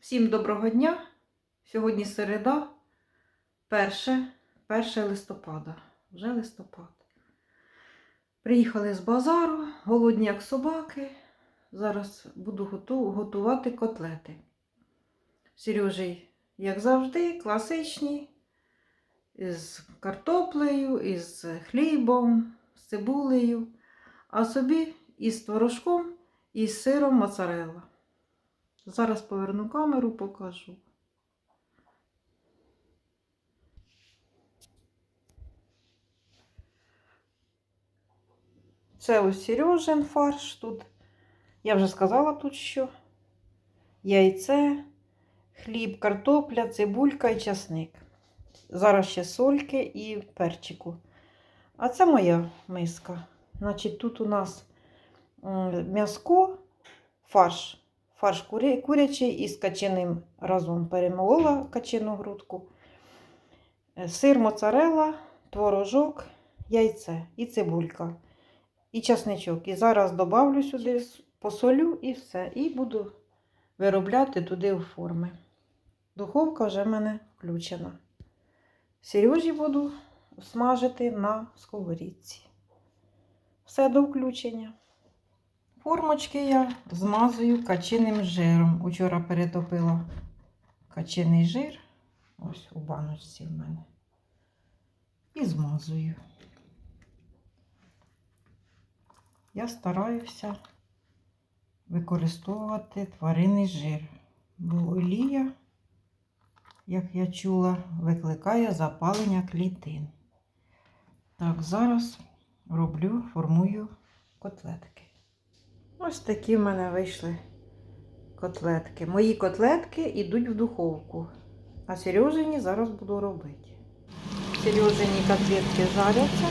Всім доброго дня! Сьогодні середа, 1, 1 листопада. Вже листопад. Приїхали з базару, голодні як собаки. Зараз буду готувати котлети. Сережий, як завжди, класичні, з картоплею, із хлібом, з цибулею, а собі із творожком і з сиром моцарелла. Зараз поверну камеру, покажу. Це ось Сережин фарш тут. Я вже сказала тут що. Яйце, хліб, картопля, цибулька і часник. Зараз ще сольки і перчику. А це моя миска. Значить, тут у нас м, м'яско, фарш. Фарш курячий із каченим разом перемолола качену грудку. Е, Сир моцарелла, творожок, яйце і цибулька. І часничок. І зараз добавлю сюди, посолю і все. І буду виробляти туди у форми. Духовка вже в мене включена. Сережі буду смажити на сковорідці. Все до включення. Формочки я змазую качиним жиром. Учора перетопила качиний жир. Ось у баночці в мене. І змазую. Я стараюся використовувати тваринний жир, бо олія, як я чула, викликає запалення клітин. Так, зараз роблю, формую котлетки. Ось такі в мене вийшли котлетки. Мої котлетки йдуть в духовку, а Сережині зараз буду робити. Сережині котлетки жаряться,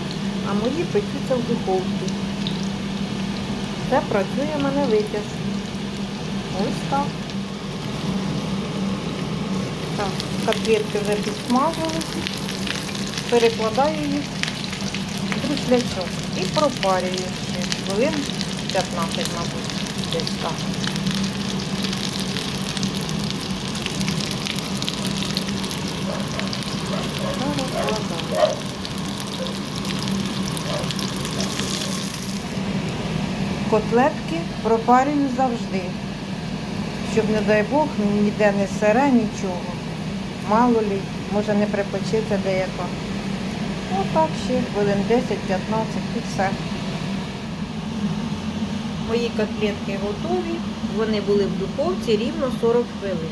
а мої печуться в духовці. Це працює в мене витяг. Ось так. Так, котлетки вже підсмажились. Перекладаю їх в друшлячок і пропарюю ще хвилин 15, мабуть, десь так. Котлетки пропарюю завжди, щоб, не дай Бог, ніде не сире, нічого. Мало лі, може не припечеться деяка. Отак ще хвилин 10-15 і все. Мої котлетки готові. Вони були в духовці рівно 40 хвилин.